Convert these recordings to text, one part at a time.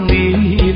น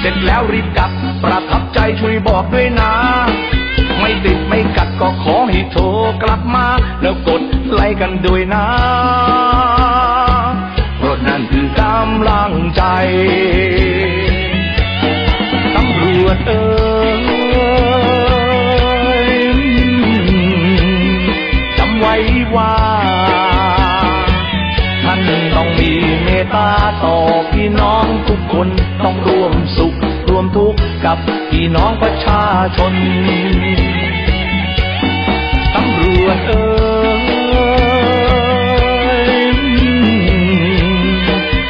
เสร็จแล้วรีบกลับ ประทับใจช่วยบอกด้วยนะ ไม่ติดไม่กัดก็ขอให้โทรกลับมา แล้วกดไลค์กันด้วยนะเพราะนั่นคือกำลังใจตำรวจเอ่ยจำไว้ว่าท่านต้องมีเมตตาต่อพี่น้องทุกคนต้องร่วมส วมทุกข์กับพี่น้องประชาชน ตำรวจเอ่ย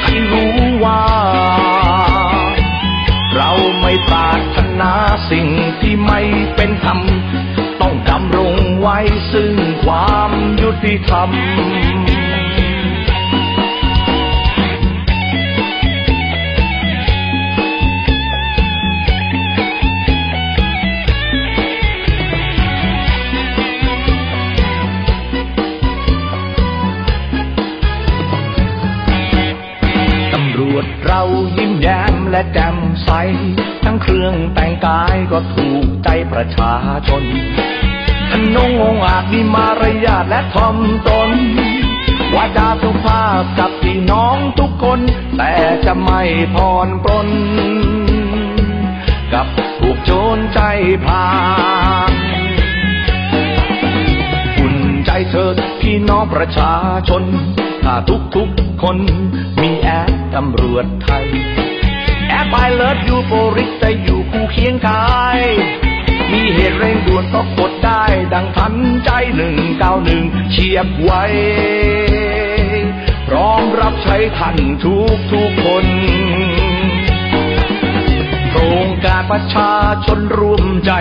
ให้รู้ว่า เราไม่ปรารถนาสิ่งที่ไม่เป็นธรรม ต้องดำรงไว้ซึ่งความยุติธรรม เรายิ้มแย้มและแจ่มใส ทั้งเครื่องแต่งกายก็ถูกใจประชาชนทนงองอาจมีมารยาทและทอมตนวาจาสุภาพกับพี่น้องทุกคน แต่จะไม่พรปรนกับถูกโจรใจพรานอุ่นใจเถิด พี่น้องประชาชน ถ้าทุกทุกๆคนมีแอปตำรวจไทย แอปไอเลิฟยูโปริสแต่อยู่คู่เคียงกาย มีเหตุเร่งด่วนก็กดได้ ดังทันใจหนึ่งเก้าหนึ่งเฉียบไวพร้อมรับใช้ท่านทุกทุกคนโครงการประชาชนร่วมใจ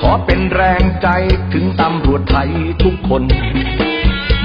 ขอเป็นแรงใจถึงตำรวจไทยทุกคน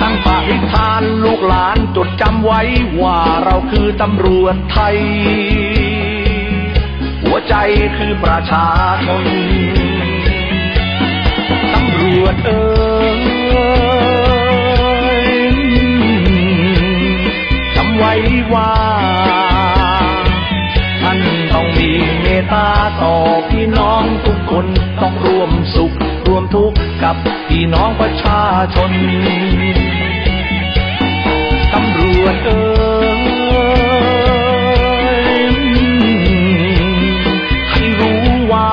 ทั้งปาิธานลูกหลานจดจำไว้ว่าเราคือตำรวจไทย หัวใจคือประชาชนตำรวจเอ่ยจำไว้ว่าท่านต้องมีเมตตาต่อพี่น้องทุกคนต้องร่วมสุขร่วมทุกข์กับพี่น้องประชาชน วจเอ่ยให้รู้ว่า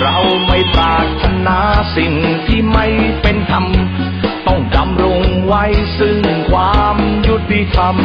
เราไม่ปรารถนาสิ่งที่ไม่เป็นธรรม ต้องดำรงไว้ซึ่งความยุติธรรม